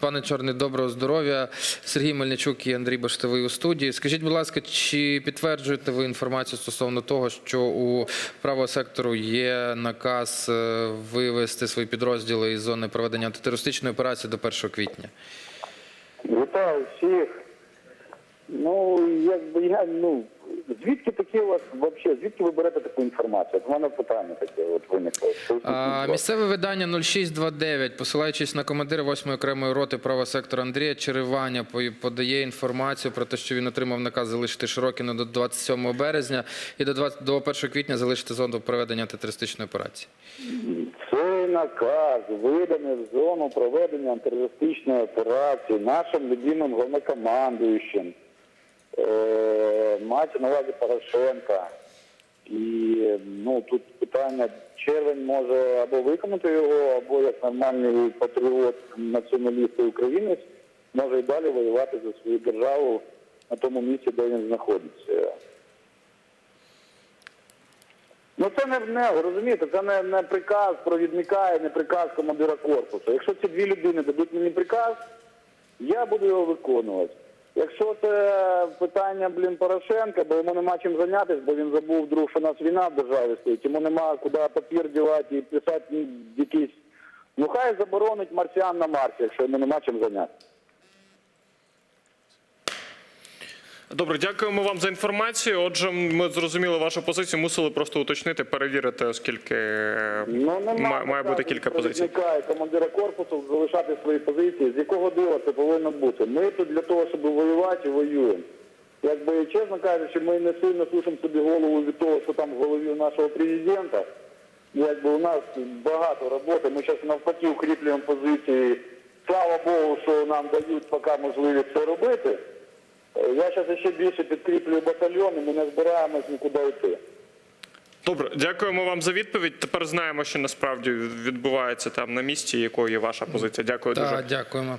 Пане Чорний, доброго здоров'я. Сергій Мельничук і Андрій Баштовий у студії. Скажіть, будь ласка, чи підтверджуєте ви інформацію стосовно того, що у правого сектору є наказ е, вивести свої підрозділи із зони проведення антитерористичної операції до 1 квітня? Вітаю всіх. Ну, якби я, ну, звідки такі у вас взагалі, звідки ви берете таку інформацію? От у мене питання таке от виникло. А, місцеве видання 0629, посилаючись на командира 8-ї окремої роти правого сектора Андрія Череваня, по- подає інформацію про те, що він отримав наказ залишити Широкіно до 27 березня і до 20, до 1 квітня залишити зону проведення антитерористичної операції. Цей наказ виданий в зону проведення антитерористичної операції нашим любимим головнокомандуючим. Мається на увазі Порошенка. І ну тут питання, червень може або виконати його, або як нормальний патріот націоналіст українець може і далі воювати за свою державу на тому місці, де він знаходиться. Ну це не, не розумієте, це не, не приказ провідника і не приказ командира корпусу. Якщо ці дві людини дадуть мені приказ, я буду його виконувати. Якщо це питання, блін, Порошенка, бо йому нема чим зайнятися, бо він забув друг, що у нас війна в державі стоїть, йому нема куди папір дівати і писати якісь. Ну хай заборонить марсіан на Марсі, якщо йому нема чим зайнятися. Добре, дякуємо вам за інформацію. Отже, ми зрозуміли вашу позицію, мусили просто уточнити, перевірити, оскільки е, Ну, має, має бути кілька позицій. командира корпусу залишати свої позиції. З якого дива це повинно бути? Ми тут для того, щоб воювати, воюємо. Якби чесно кажучи, ми не сильно сушимо собі голову від того, що там в голові нашого президента. Якби у нас багато роботи. Ми зараз навпаки укріплюємо позиції. Слава Богу, що нам дають поки можливість це робити. Я зараз ще більше підкріплюю батальйон, і ми не збираємось нікуди йти. Добре, дякуємо вам за відповідь. Тепер знаємо, що насправді відбувається там на місці, якою є ваша позиція. Дякую дуже. Так, дякуємо.